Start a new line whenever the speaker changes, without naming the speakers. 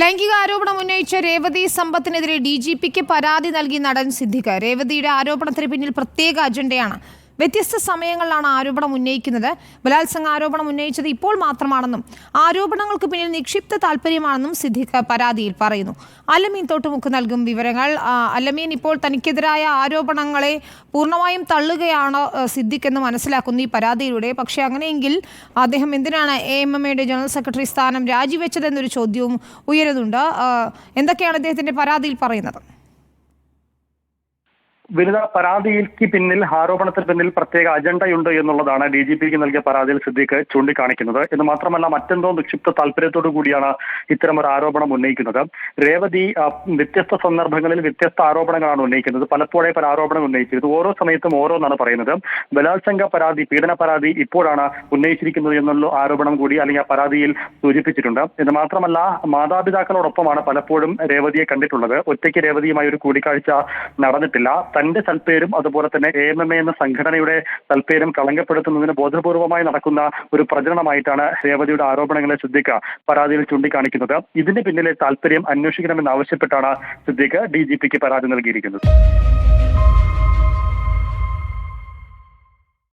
ലൈംഗിക ആരോപണം ഉന്നയിച്ച രേവതി സമ്പത്തിനെതിരെ ഡി ജി പിക്ക് പരാതി നൽകി നടൻ സിദ്ദിഖ് രേവതിയുടെ ആരോപണത്തിന് പിന്നിൽ പ്രത്യേക അജണ്ടയാണ് വ്യത്യസ്ത സമയങ്ങളിലാണ് ആരോപണം ഉന്നയിക്കുന്നത്. ബലാത്സംഗ ആരോപണം ഉന്നയിച്ചത് ഇപ്പോൾ മാത്രമാണെന്നും ആരോപണങ്ങൾക്ക് പിന്നിൽ നിക്ഷിപ്ത താല്പര്യമാണെന്നും സിദ്ദിഖ് പരാതിയിൽ പറയുന്നു. അലമീൻ തോട്ടുമുക്ക് നൽകും വിവരങ്ങൾ. അലമീൻ ഇപ്പോൾ തനിക്കെതിരായ ആരോപണങ്ങളെ പൂർണമായും തള്ളുകയാണ് സിദ്ദിഖ് എന്ന് മനസ്സിലാക്കുന്നു ഈ പരാതിയിലൂടെ. പക്ഷേ അങ്ങനെയെങ്കിൽ അദ്ദേഹം എന്തിനാണ് എ എം എം എയുടെ ജനറൽ സെക്രട്ടറി സ്ഥാനം രാജിവെച്ചതെന്നൊരു ചോദ്യവും ഉയരുന്നുണ്ട്. എന്തൊക്കെയാണ് അദ്ദേഹത്തിന്റെ പരാതിയിൽ പറയുന്നത്?
വിനിത പരാതിക്ക് പിന്നിൽ ആരോപണത്തിന് പിന്നിൽ പ്രത്യേക അജണ്ടയുണ്ട് എന്നുള്ളതാണ് ഡി ജി പിക്ക് നൽകിയ പരാതിയിൽ സിദ്ദീഖ് ചൂണ്ടിക്കാണിക്കുന്നത്. എന്ന് മാത്രമല്ല മറ്റെന്തോ നിക്ഷിപ്ത താല്പര്യത്തോടു കൂടിയാണ് ഇത്തരം ഒരു ആരോപണം ഉന്നയിക്കുന്നത്. രേവതി വ്യത്യസ്ത സന്ദർഭങ്ങളിൽ വ്യത്യസ്ത ആരോപണങ്ങളാണ് ഉന്നയിക്കുന്നത്. പലപ്പോഴേ പല ആരോപണം ഉന്നയിച്ചിരുന്നത് ഓരോ സമയത്തും ഓരോന്നാണ് പറയുന്നത്. ബലാത്സംഗ പരാതി പീഡന പരാതി ഇപ്പോഴാണ് ഉന്നയിച്ചിരിക്കുന്നത് എന്നുള്ള ആരോപണം കൂടി അല്ലെങ്കിൽ ആ പരാതിയിൽ സൂചിപ്പിച്ചിട്ടുണ്ട്. എന്ന് മാത്രമല്ല മാതാപിതാക്കളോടൊപ്പമാണ് പലപ്പോഴും രേവതിയെ കണ്ടിട്ടുള്ളത്. ഒറ്റയ്ക്ക് രേവതിയുമായി ഒരു കൂടിക്കാഴ്ച നടന്നിട്ടില്ല. തന്റെ തൽപ്പേരും അതുപോലെ തന്നെ എ എം എം എ എന്ന സംഘടനയുടെ തൽപ്പേരും കളങ്കപ്പെടുത്തുന്നതിന് ബോധപൂർവമായി നടക്കുന്ന ഒരു പ്രചരണമായിട്ടാണ് രേവതിയുടെ ആരോപണങ്ങളെ സിദ്ദിഖ് പരാതിയിൽ ചൂണ്ടിക്കാണിക്കുന്നത്. ഇതിന് പിന്നിലെ താല്പര്യം അന്വേഷിക്കണമെന്ന് ആവശ്യപ്പെട്ടാണ് സിദ്ദിഖ് ഡി ജി പിക്ക് പരാതി നൽകിയിരിക്കുന്നത്.